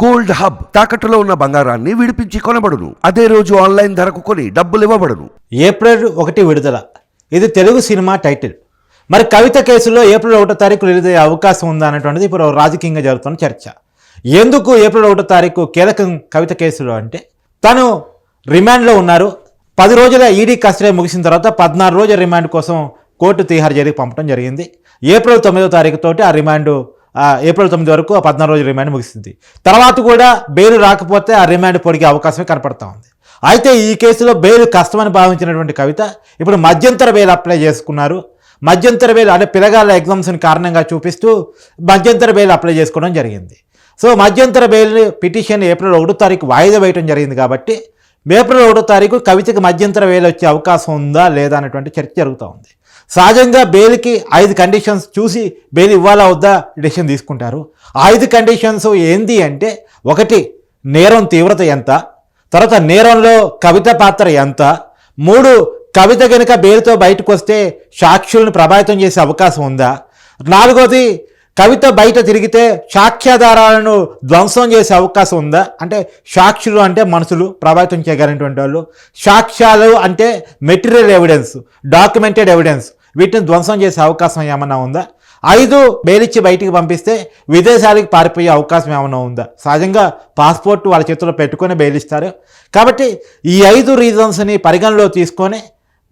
Gold hub తాకట్టులో ఉన్న బంగారాన్ని విడిపించి కొనబడును. అదే రోజు ఆన్లైన్ ధరకు కొని డబ్బులు ఇవ్వబడును. ఏప్రిల్ ఒకటి విడుదల. ఇది తెలుగు సినిమా టైటిల్. మరి కవిత కేసులో ఏప్రిల్ ఒకటో తారీఖు రిలీజ్ అయ్యే అవకాశం ఉందా అనేటువంటిది ఇప్పుడు రాజకీయంగా జరుగుతున్న చర్చ. ఎందుకు ఏప్రిల్ ఒకటో తారీఖు కీలకం కవిత కేసులో అంటే తను రిమాండ్లో ఉన్నారు. పది రోజుల ఈడీ కస్టడీ ముగిసిన తర్వాత పద్నాలుగు రోజుల రిమాండ్ కోసం కోర్టు తీహార్ జైలుకి పంపడం జరిగింది. ఏప్రిల్ తొమ్మిదో తారీఖుతోటి ఆ రిమాండ్ ఏప్రిల్ తొమ్మిది వరకు పద్నాలుగు రోజుల రిమాండ్ ముగిసింది. తర్వాత కూడా బెయిల్ రాకపోతే ఆ రిమాండ్ పొడిగే అవకాశమే కనపడతా ఉంది. అయితే ఈ కేసులో బెయిల్ కష్టమని భావించినటువంటి కవిత ఇప్పుడు మధ్యంతర బెయిల్ అప్లై చేసుకున్నారు. మధ్యంతర బెయిల్ అంటే పిలగాల ఎగ్జామ్స్ని కారణంగా చూపిస్తూ మధ్యంతర బెయిల్ అప్లై చేసుకోవడం జరిగింది. సో మధ్యంతర బెయిల్ పిటిషన్ ఏప్రిల్ ఒకటో తారీఖు వాయిదా వేయడం జరిగింది కాబట్టి ఏప్రిల్ ఒకటో తారీఖు కవితకి మధ్యంతర వేలు వచ్చే అవకాశం ఉందా లేదా అనేటువంటి చర్చ జరుగుతూ ఉంది. సహజంగా బెయిల్కి ఐదు కండిషన్స్ చూసి బెయిల్ ఇవ్వాలా వద్దా డిసిషన్ తీసుకుంటారు. ఐదు కండిషన్స్ ఏంది అంటే ఒకటి నేరం తీవ్రత ఎంత? తర్వాత నేరంలో కవిత పాత్ర ఎంత? మూడు కవిత కనుక బెయిల్తో బయటకు వస్తే సాక్షులను ప్రభావితం చేసే అవకాశం ఉందా? నాలుగోది కవిత బయట తిరిగితే సాక్ష్యాధారాలను ధ్వంసం చేసే అవకాశం ఉందా? అంటే సాక్షులు అంటే మనుషులు ప్రభావితం చేయగలిగినటువంటి వాళ్ళు. సాక్ష్యాలు అంటే మెటీరియల్ ఎవిడెన్స్ డాక్యుమెంటెడ్ ఎవిడెన్స్ వీటిని ధ్వంసం చేసే అవకాశం ఏమైనా ఉందా? ఐదు బెయిలిచ్చి బయటికి పంపిస్తే విదేశాలకు పారిపోయే అవకాశం ఏమైనా ఉందా? సహజంగా పాస్పోర్ట్ వాళ్ళ చేతిలో పెట్టుకొని బెయిలిస్తారు కాబట్టి ఈ ఐదు రీజన్స్ని పరిగణలో తీసుకొని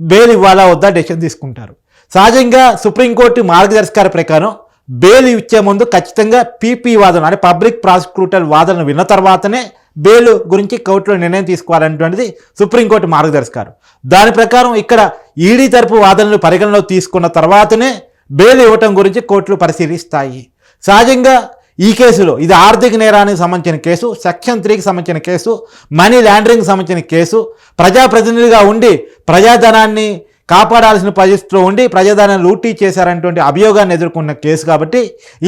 బెయిల్ ఇవ్వాలా వద్దా? డెసిషన్ తీసుకుంటారు. సహజంగా సుప్రీంకోర్టు మార్గదర్శకాల ప్రకారం బెయిల్ ఇచ్చే ముందు ఖచ్చితంగా పీపీ వాదన అంటే పబ్లిక్ ప్రాసిక్యూటర్ వాదనలు విన్న తర్వాతనే బెయిల్ గురించి కోర్టులో నిర్ణయం తీసుకోవాలనేటువంటిది సుప్రీంకోర్టు మార్గదర్శకారు దాని ప్రకారం ఇక్కడ ఈడీ తరపు వాదనలు పరిగణలో తీసుకున్న తర్వాతనే బెయిల్ ఇవ్వటం గురించి కోర్టులు పరిశీలిస్తాయి. సహజంగా ఈ కేసులో ఇది ఆర్థిక నేరానికి సంబంధించిన కేసు సెక్షన్ త్రీకి సంబంధించిన కేసు మనీ లాండరింగ్ సంబంధించిన కేసు ప్రజాప్రతినిధిగా ఉండి ప్రజాధనాన్ని కాపాడాల్సిన పరిస్థితిలో ఉండి ప్రజాధనాన్ని లూటీ చేశారనేటువంటి అభియోగాన్ని ఎదుర్కొన్న కేసు కాబట్టి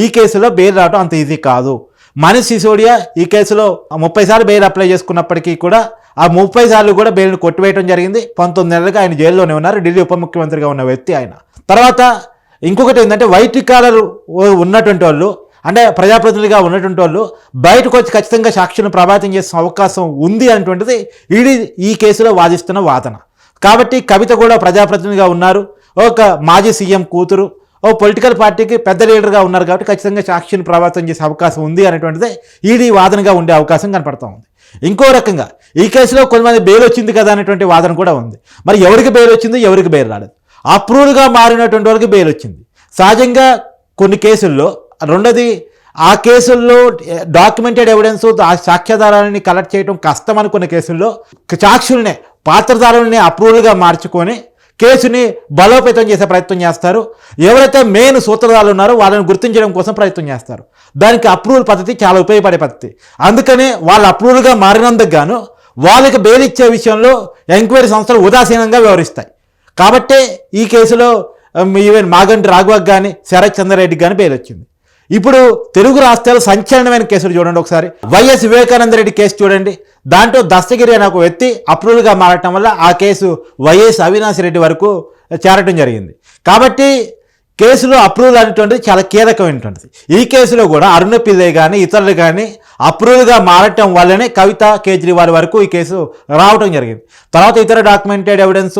ఈ కేసులో బెయిల్ రావడం అంత ఈజీ కాదు. మనీష్ సిసోడియా ఈ కేసులో ముప్పై సార్లు బెయిల్ అప్లై చేసుకున్నప్పటికీ కూడా ఆ ముప్పై సార్లు కూడా బెయిల్ను కొట్టివేయడం జరిగింది. పంతొమ్మిది నెలలుగా ఆయన జైల్లోనే ఉన్నారు. ఢిల్లీ ఉప ముఖ్యమంత్రిగా ఉన్న వ్యక్తి ఆయన. తర్వాత ఇంకొకటి ఏంటంటే వైట్ కాలర్ ఉన్నటువంటి వాళ్ళు అంటే ప్రజాప్రతినిధిగా ఉన్నటువంటి వాళ్ళు బయటకు వచ్చి ఖచ్చితంగా సాక్షులను ప్రభావితం చేసే అవకాశం ఉంది అనేటువంటిది ఈడీ ఈ కేసులో వాదిస్తున్న వాదన. కాబట్టి కవిత కూడా ప్రజాప్రతినిధిగా ఉన్నారు. ఒక మాజీ సీఎం కూతురు ఓ పొలిటికల్ పార్టీకి పెద్ద లీడర్గా ఉన్నారు కాబట్టి ఖచ్చితంగా సాక్షిని ప్రభావితం చేసే అవకాశం ఉంది అనేటువంటిది ఈడీ వాదనగా ఉండే అవకాశం కనపడతా ఉంది. ఇంకో రకంగా ఈ కేసులో కొంతమంది బెయిల్ వచ్చింది కదా అనేటువంటి వాదన కూడా ఉంది. మరి ఎవరికి బెయిల్ వచ్చింది? ఎవరికి బెయిల్ రాలేదు. అప్రూవ్డ్గా మారినటువంటి వరకు బెయిల్ వచ్చింది. సహజంగా కొన్ని కేసుల్లో రెండోది ఆ కేసుల్లో డాక్యుమెంటెడ్ ఎవిడెన్స్ ఆ సాక్ష్యాధారాలని కలెక్ట్ చేయడం కష్టం అనుకున్న కేసుల్లో సాక్షుల్నే పాత్రధారుల్ని అప్రూవల్గా మార్చుకొని కేసుని బలోపేతం చేసే ప్రయత్నం చేస్తారు. ఎవరైతే మెయిన్ సూత్రధారులు ఉన్నారో వాళ్ళని గుర్తించడం కోసం ప్రయత్నం చేస్తారు. దానికి అప్రూవల్ పద్ధతి చాలా ఉపయోగపడే పద్ధతి. అందుకనే వాళ్ళు అప్రూవల్గా మారినందుకు గాను వాళ్ళకి బెయిల్ ఇచ్చే విషయంలో ఎంక్వైరీ సంస్థలు ఉదాసీనంగా వ్యవహరిస్తాయి. కాబట్టే ఈ కేసులో ఈవెన్ మాగంటి రాఘవకు కానీ శరత్ చంద్రారెడ్డికి కానీ బెయిల్ వచ్చింది. ఇప్పుడు తెలుగు రాష్ట్రాలు సంచలనమైన కేసులు చూడండి ఒకసారి. వైఎస్ వివేకానంద రెడ్డి కేసు చూడండి. దాంట్లో దస్తగిరి అనే ఒక వ్యక్తి అప్రూవల్గా మారటం వల్ల ఆ కేసు వైఎస్ అవినాష్ రెడ్డి వరకు చేరటం జరిగింది. కాబట్టి కేసులో అప్రూవల్ అనేటువంటిది చాలా కీలకమైనటువంటిది. ఈ కేసులో కూడా అరుణ పిల్లయ్య కానీ ఇతరులు కానీ అప్రూవల్గా మారటం వల్లనే కవిత కేజ్రీవాల్ వరకు ఈ కేసు రావటం జరిగింది. తర్వాత ఇతర డాక్యుమెంటెడ్ ఎవిడెన్స్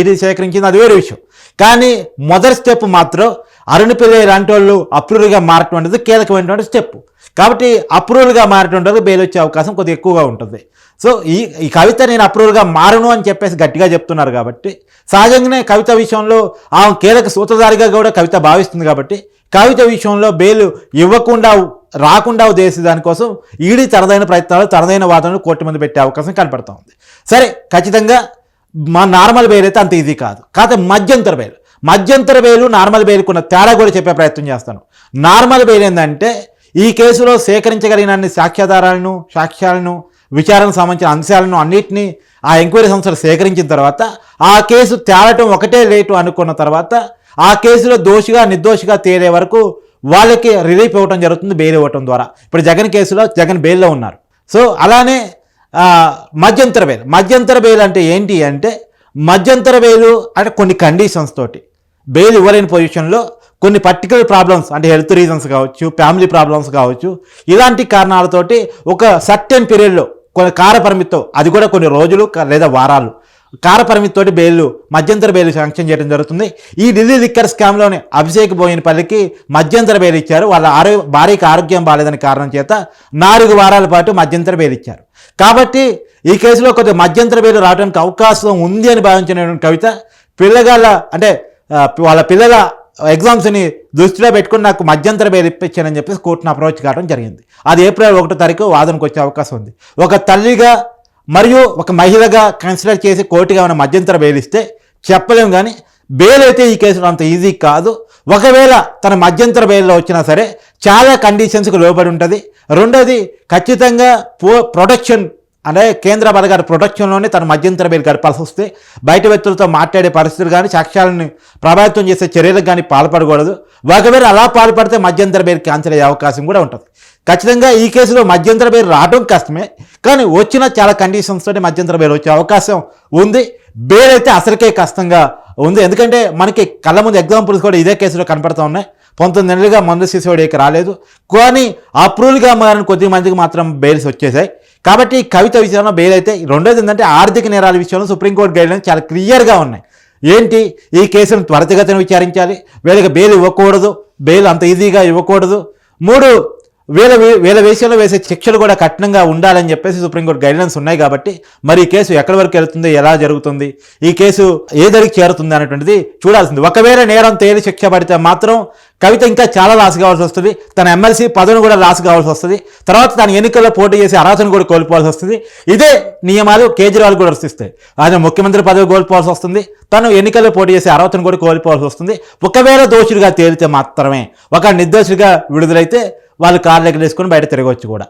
ఇది సేకరించింది అది వేరే విషయం. కానీ మొదటి స్టెప్ మాత్రం అరుణ పిల్లయ్య లాంటి వాళ్ళు అప్రూవల్గా మారటం అనేది కీలకమైనటువంటి స్టెప్ కాబట్టి అప్రూవల్గా మారటం వరకు బెయిల్ వచ్చే అవకాశం కొద్దిగా ఎక్కువగా ఉంటుంది. సో ఈ ఈ కవిత నేను అప్రూవల్గా మారను అని చెప్పేసి గట్టిగా చెప్తున్నారు కాబట్టి సహజంగానే కవిత విషయంలో ఆమె కీలక సూత్రధారిగా కూడా కవిత భావిస్తుంది కాబట్టి కవిత విషయంలో బెయిల్ ఇవ్వకుండా రాకుండా చేసే దానికోసం ఈడీ తనదైన ప్రయత్నాలు తనదైన వాదనలు కోర్టు మంది పెట్టే అవకాశం కనపడుతూ ఉంది. సరే ఖచ్చితంగా మా నార్మల్ బెయిల్ అయితే అంత ఈజీ కాదు. కాకపోతే మధ్యంతర బెయిల్. మధ్యంతర బెయిల్ నార్మల్ బెయిల్కున్న తేడా కూడా చెప్పే ప్రయత్నం చేస్తాను. నార్మల్ బెయిల్ ఏంటంటే ఈ కేసులో సేకరించగలిగిన అన్ని సాక్ష్యాధారాలను సాక్ష్యాలను విచారణకు సంబంధించిన అంశాలను అన్నిటినీ ఆ ఎంక్వైరీ సంస్థలు సేకరించిన తర్వాత ఆ కేసు తేలటం ఒకటే లేటు అనుకున్న తర్వాత ఆ కేసులో దోషిగా నిర్దోషిగా తేలే వరకు వాళ్ళకి రిలీఫ్ ఇవ్వటం జరుగుతుంది బెయిల్ ఇవ్వటం ద్వారా. ఇప్పుడు జగన్ కేసులో జగన్ బెయిల్లో ఉన్నారు. సో అలానే మధ్యంతర బెయిల్. మధ్యంతర బెయిల్ అంటే ఏంటి అంటే మధ్యంతర బెయిల్ అంటే కొన్ని కండిషన్స్ తోటి. బెయిల్ ఇవ్వలేని పొజిషన్లో కొన్ని పర్టికులర్ ప్రాబ్లమ్స్ అంటే హెల్త్ రీజన్స్ కావచ్చు ఫ్యామిలీ ప్రాబ్లమ్స్ కావచ్చు ఇలాంటి కారణాలతోటి ఒక సర్టెన్ పీరియడ్లో కొన్ని కారపరిమితితో అది కూడా కొన్ని రోజులు లేదా వారాలు కాల పరిమితితోటి బెయిల్ మధ్యంతర బెయిల్ శాంక్షన్ చేయడం జరుగుతుంది. ఈ ఢిల్లీ లిక్కర్ స్కామ్లోనే అభిషేక్ బోయినపల్లికి మధ్యంతర బెయిల్ ఇచ్చారు. వాళ్ళ ఆరో భార్యకి ఆరోగ్యం బాగాలేదని కారణం చేత నాలుగు వారాల పాటు మధ్యంతర బెయిల్ ఇచ్చారు. కాబట్టి ఈ కేసులో కొద్దిగా మధ్యంతర బెయిల్ రావడానికి అవకాశం ఉంది అని భావించిన కవిత పిల్లగాళ్ళ అంటే వాళ్ళ పిల్లల ఎగ్జామ్స్ని దృష్టిలో పెట్టుకుని నాకు మధ్యంతర బెయిల్ ఇప్పించానని చెప్పేసి కోర్టును అప్రోచ్ కావడం జరిగింది. అది ఏప్రిల్ ఒకటో తారీఖు వాదనకు వచ్చే అవకాశం ఉంది. ఒక తల్లిగా మరియు ఒక మహిళగా కన్సిడర్ చేసి కోర్టుగా ఉన్న మధ్యంతర బెయిల్ ఇస్తే చెప్పలేము కానీ బెయిల్ అయితే ఈ కేసులో అంత ఈజీ కాదు. ఒకవేళ తన మధ్యంతర బెయిల్లో వచ్చినా సరే చాలా కండిషన్స్కి లోబడి ఉంటుంది. రెండోది ఖచ్చితంగా ప్రొటెక్షన్ అంటే కేంద్ర బలగారి ప్రొటెక్షన్లోనే తన మధ్యంతర బెయిల్ గడపాల్సి వస్తే బయట వ్యక్తులతో మాట్లాడే పరిస్థితులు కానీ సాక్ష్యాలను ప్రభావితం చేసే చర్యలకు కానీ పాల్పడకూడదు. ఒకవేళ అలా పాల్పడితే మధ్యంతర బేరు క్యాన్సిల్ అయ్యే అవకాశం కూడా ఉంటుంది. ఖచ్చితంగా ఈ కేసులో మధ్యంతర బేరు రావడం కష్టమే కానీ వచ్చిన చాలా కండిషన్స్ తోటి మధ్యంతర బేరు వచ్చే అవకాశం ఉంది. బేర్ అయితే అసలుకే కష్టంగా ఉంది. ఎందుకంటే మనకి కళ్ళ ముందు ఎగ్జాంపుల్స్ కూడా ఇదే కేసులో కనపడుతూ ఉన్నాయి. పంతొమ్మిది నెలలుగా మందు సిసోడికి రాలేదు. కానీ అప్రూవల్గా మారిన కొద్ది మందికి మాత్రం బెయిల్స్ వచ్చేసాయి. కాబట్టి కవిత విషయంలో బెయిల్ అయితే రెండోది ఏంటంటే ఆర్థిక నేరాల విషయంలో సుప్రీంకోర్టు గైడ్లైన్స్ చాలా క్లియర్గా ఉన్నాయి. ఏంటి? ఈ కేసును త్వరితగతిన విచారించాలి. వీళ్ళకి బెయిల్ ఇవ్వకూడదు. బెయిల్ అంత ఈజీగా ఇవ్వకూడదు. మూడు వీళ్ళ వీళ్ళ విషయంలో వేసే శిక్షలు కూడా కఠినంగా ఉండాలని చెప్పేసి సుప్రీంకోర్టు గైడ్లైన్స్ ఉన్నాయి కాబట్టి మరి ఈ కేసు ఎక్కడి వరకు వెళ్తుంది ఎలా జరుగుతుంది ఈ కేసు ఏ దరికి చేరుతుంది అనేటువంటిది చూడాల్సింది. ఒకవేళ నేరం తేలి శిక్ష పడితే మాత్రం కవిత ఇంకా చాలా లాస్ కావాల్సి వస్తుంది. తన ఎమ్మెల్సీ పదవిని కూడా లాస్ కావాల్సి వస్తుంది. తర్వాత తన ఎన్నికల్లో పోటీ చేసి అర్హతను కూడా కోల్పోవాల్సి వస్తుంది. ఇదే నియమాలు కేజ్రీవాల్ కూడా వర్తిస్తాయి ఆయన ముఖ్యమంత్రి పదవి కోల్పోవాల్సి వస్తుంది. తను ఎన్నికల్లో పోటీ చేసి అర్హతను కూడా కోల్పోవాల్సి వస్తుంది. ఒకవేళ దోషుడిగా తేలితే మాత్రమే. ఒక నిర్దోషిగా విడుదలైతే వాళ్ళు కార్లు వేసుకొని బయట తిరగవచ్చు కూడా.